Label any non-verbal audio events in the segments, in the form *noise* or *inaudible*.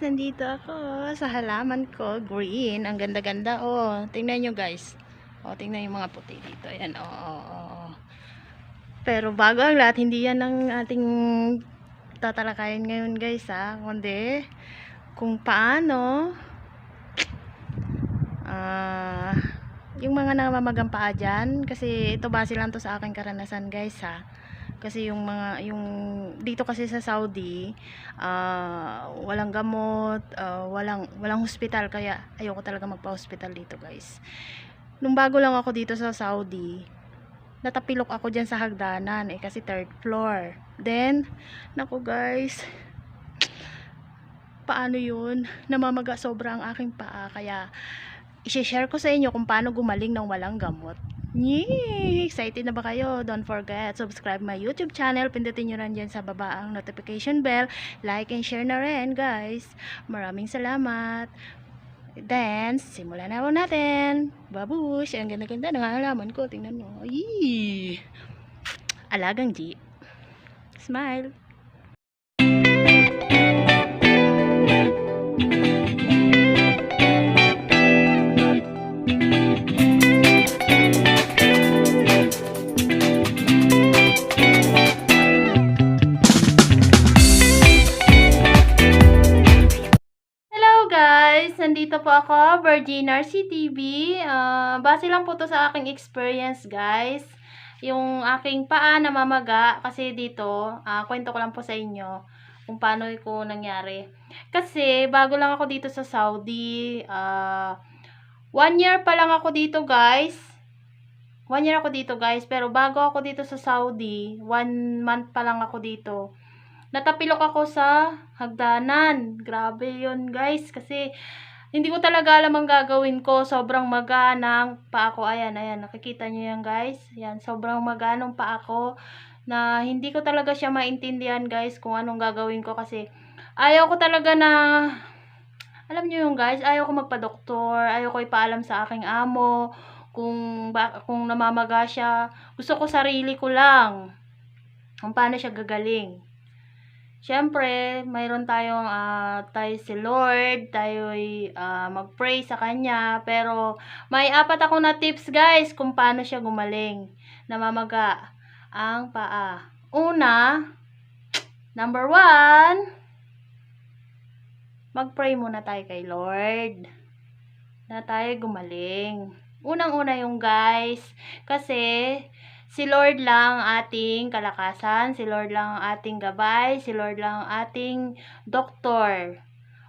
nandito ako sa halaman ko. Green. Ang ganda-ganda. Oh, tingnan nyo guys. Oh, tingnan yung mga puti dito. Ayan, oh, oh, oh. Pero bago ang lahat, hindi yan ang ating tatalakayin ngayon guys ha. Kundi, kung paano ah yung mga namamagang paa dyan. Kasi ito base lang to sa aking karanasan guys ha kasi yung mga yung dito kasi sa Saudi ah, walang gamot ah, walang walang hospital. Kaya ayoko talaga magpa-hospital dito guys. Nung bago lang ako dito sa Saudi natapilok ako dyan sa hagdanan eh kasi third floor. Then naku guys paano yun? Namamaga sobra ang aking paa. Kaya i-share ko sa inyo kung paano gumaling ng walang gamot Yay! Excited na ba kayo? Don't forget, subscribe my YouTube channel. Pindutin nyo rin dyan sa baba ang notification bell. Like and share na rin, guys. Maraming salamat. Then, simulan na natin. Babush! Ang ganda-ganda ng halaman ko. Tingnan mo. Yee! Alagang G. Smile. Nandito po ako, Virgin RCTV. Ah, base lang po to sa aking experience guys. Yung aking paa namamaga kasi dito, ah, kwento ko lang po sa inyo kung paano ko nangyari. Kasi bago lang ako dito sa Saudi, ah, one year pa lang ako dito guys. One year ako dito guys, pero bago ako dito sa Saudi, one month pa lang ako dito natapilok ako sa hagdanan. Grabe yun guys. Kasi hindi ko talaga alam ang gagawin ko. Sobrang maganang pa ako. Ayan, ayan. Nakikita nyo yan guys. Yan, sobrang maganong pa ako. Na hindi ko talaga siya maintindihan guys kung anong gagawin ko. Kasi ayaw ko talaga na... Alam nyo yung guys, ayaw ko magpa-doktor. Ayaw ko ipaalam sa aking amo. Kung, kung namamaga siya. Gusto ko sarili ko lang. Kung paano siya gagaling. Siyempre, mayroon tayong ah, tayo si Lord, tayo'y ah, mag-pray sa Kanya, pero may apat ako na tips guys kung paano siya gumaling, namamaga ang paa. Una, number one, mag-pray muna tayo kay Lord na tayo gumaling. Unang-una yung guys, kasi Si Lord lang ang ating kalakasan, si Lord lang ang ating gabay, si Lord lang ang ating doktor.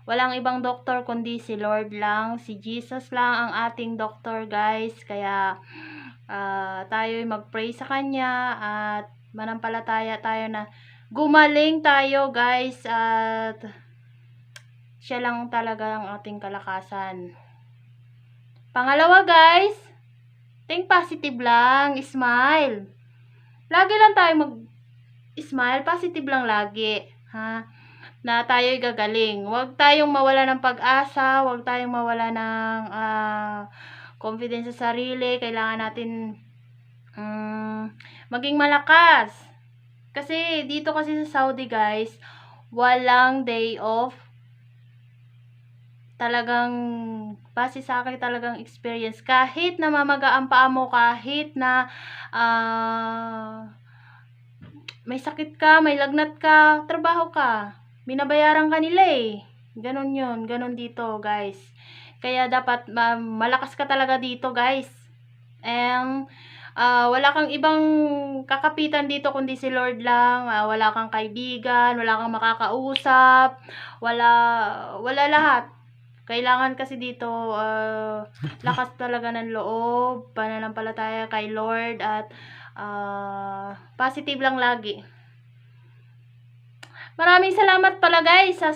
Walang ibang doktor kundi si Lord lang, si Jesus lang ang ating doktor guys. Kaya uh, tayo'y mag-pray sa Kanya at manampalataya tayo na gumaling tayo guys at siya lang talaga ang ating kalakasan. Pangalawa guys, Think positive lang. Smile. Lagi lang tayo mag-smile. Positive lang lagi. Ha? Na tayo'y gagaling. Huwag tayong mawala ng pag-asa. Huwag tayong mawala ng uh, confidence sa sarili. Kailangan natin um, maging malakas. Kasi dito kasi sa Saudi guys, walang day off talagang base sa akin talagang experience. Kahit namamaga ang paa mo kahit na uh, may sakit ka may lagnat ka trabaho ka. Binabayaran ka nila eh. Ganon yun ganon dito guys. Kaya dapat uh, malakas ka talaga dito guys. And uh, wala kang ibang kakapitan dito kundi si Lord lang. Uh, wala kang kaibigan wala kang makakausap wala wala lahat kailangan kasi dito, uh, *laughs* lakas talaga ng loob, pananampalataya kay Lord, at uh, positive lang lagi. Maraming salamat pala guys sa,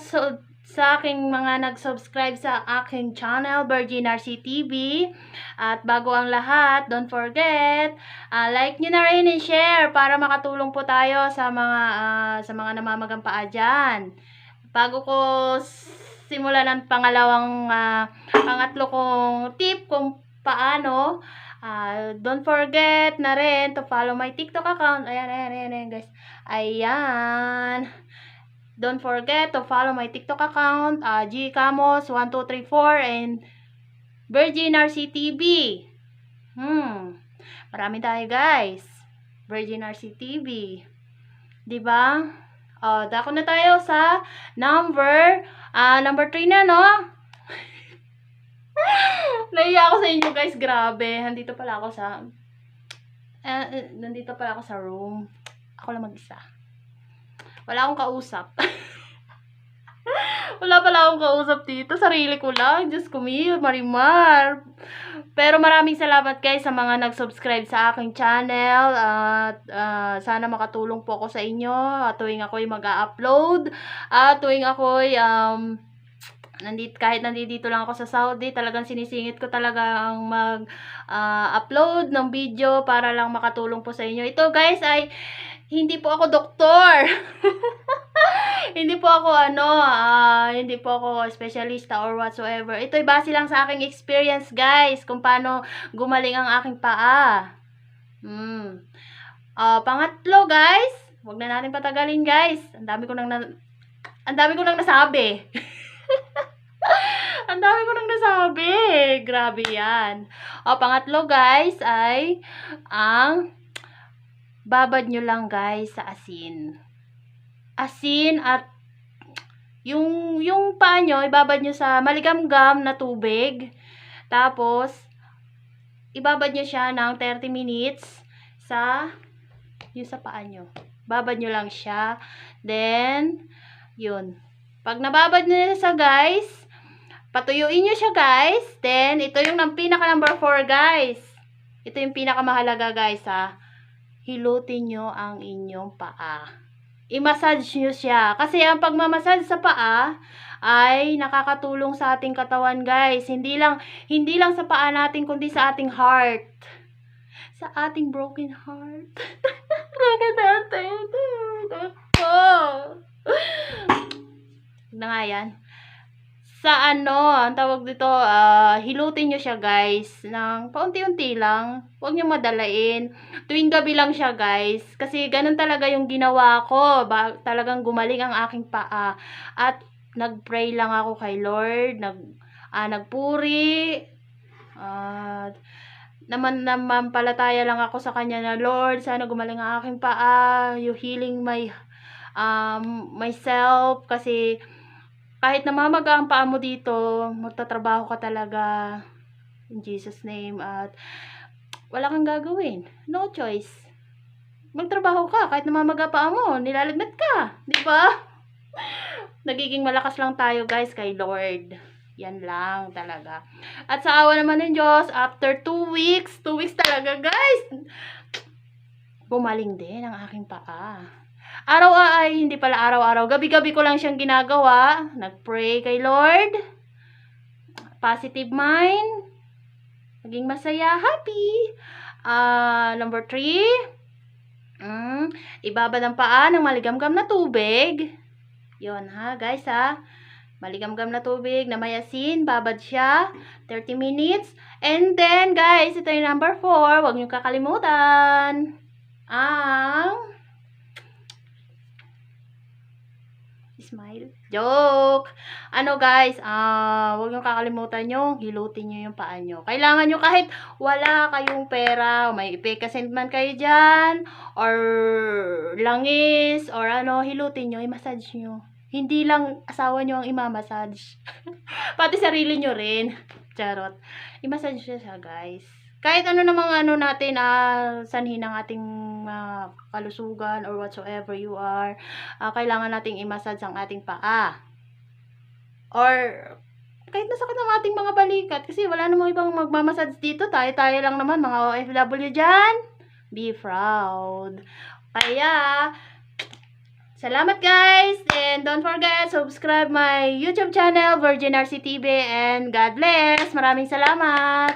sa aking mga nag-subscribe sa aking channel, Virgin RC TV. At bago ang lahat, don't forget, uh, like nyo na rin and share para makatulong po tayo sa mga, uh, sa mga namamagang paa dyan. Bago ko simulan ang pangalawang uh, pangatlo kong tip kung paano uh, don't forget na rin to follow my TikTok account ayan ayan ayan, ayan guys ayan Don't forget to follow my TikTok account, uh, gcamos1234 and Virgin RCTV. Hmm. Marami tayo guys. Virgin RCTV. 'Di ba? Oh, dako na tayo sa number ah number 3 na no. *laughs* Naiya ako sa inyo guys, grabe. Nandito pala ako sa eh, nandito pala ako sa room. Ako lang mag-isa. Wala akong kausap. *laughs* Wala pala akong kausap dito. Sarili ko lang. Diyos ko, Marimar. Pero maraming salamat guys sa mga nag-subscribe sa aking channel. At ah, sana makatulong po ako sa inyo. At tuwing ako'y mag-upload. At tuwing ako'y um, nandito, kahit nandito lang ako sa Saudi, talagang sinisingit ko talaga ang mag-upload ng video para lang makatulong po sa inyo. Ito guys ay hindi po ako doktor. *laughs* hindi po ako ano, ah, hindi po ako specialista or whatsoever. Ito ay base lang sa aking experience, guys, kung paano gumaling ang aking paa. Hmm. Ah, pangatlo, guys, wag na natin patagalin, guys. Ang dami ko nang na, ang dami ko nang nasabi. *laughs* ang dami ko nang nasabi. Grabe 'yan. O pangatlo, guys, ay ang babad nyo lang guys sa asin. Asin at yung yung paa nyo, ibabad nyo sa maligamgam na tubig. Tapos, ibabad nyo siya ng 30 minutes sa yung sa paa nyo. Babad nyo lang siya. Then, yun. Pag nababad nyo sa guys, patuyuin nyo siya guys. Then, ito yung ng pinaka number 4 guys. Ito yung pinaka mahalaga guys ha hilutin nyo ang inyong paa. I-massage nyo siya. Kasi ang pagmamassage sa paa ay nakakatulong sa ating katawan, guys. Hindi lang, hindi lang sa paa natin, kundi sa ating heart. Sa ating broken heart. *laughs* broken heart. Oh. Na nga yan sa ano, ang tawag dito, ah, hilutin nyo siya guys, ng paunti-unti lang. Huwag nyo madalain. Tuwing gabi lang siya guys. Kasi ganun talaga yung ginawa ko. Ba, talagang gumaling ang aking paa. At nagpray lang ako kay Lord. Nag, ah, nagpuri. At naman naman palataya lang ako sa kanya na Lord, sana gumaling ang aking paa. You healing my um, myself. Kasi kahit namamaga ang paa mo dito, magtatrabaho ka talaga in Jesus name at wala kang gagawin. No choice. Magtrabaho ka kahit namamaga paa mo, nilalagnat ka, di ba? *laughs* Nagiging malakas lang tayo guys kay Lord. Yan lang talaga. At sa awa naman ng Diyos, after 2 weeks, 2 weeks talaga guys, bumaling din ang aking paa. Araw ay, hindi pala araw-araw. Gabi-gabi ko lang siyang ginagawa. Nag-pray kay Lord. Positive mind. Maging masaya, happy. Ah, number three. Mm, ibabad ang paa ng maligamgam na tubig. Yon ha, guys ha. Maligamgam na tubig na may asin, babad siya, 30 minutes. And then, guys, ito yung number 4, huwag niyo kakalimutan. Ang smile. Joke! Ano guys, ah, uh, huwag nyo kakalimutan yung hilutin nyo yung paa nyo. Kailangan nyo kahit wala kayong pera, may ipekasend man kayo dyan, or langis, or ano, hilutin nyo, i-massage nyo. Hindi lang asawa nyo ang imamassage. *laughs* Pati sarili nyo rin. Charot. I-massage siya guys kahit ano namang ano natin uh, sanhin ng ating uh, kalusugan or whatsoever you are, uh, kailangan nating i-massage ang ating paa. Or kahit nasakit ang ating mga balikat kasi wala namang ibang magmamassage dito, tayo-tayo lang naman mga OFW dyan. Be proud. Kaya, Salamat guys! And don't forget, subscribe my YouTube channel, Virgin RCTV. And God bless! Maraming salamat!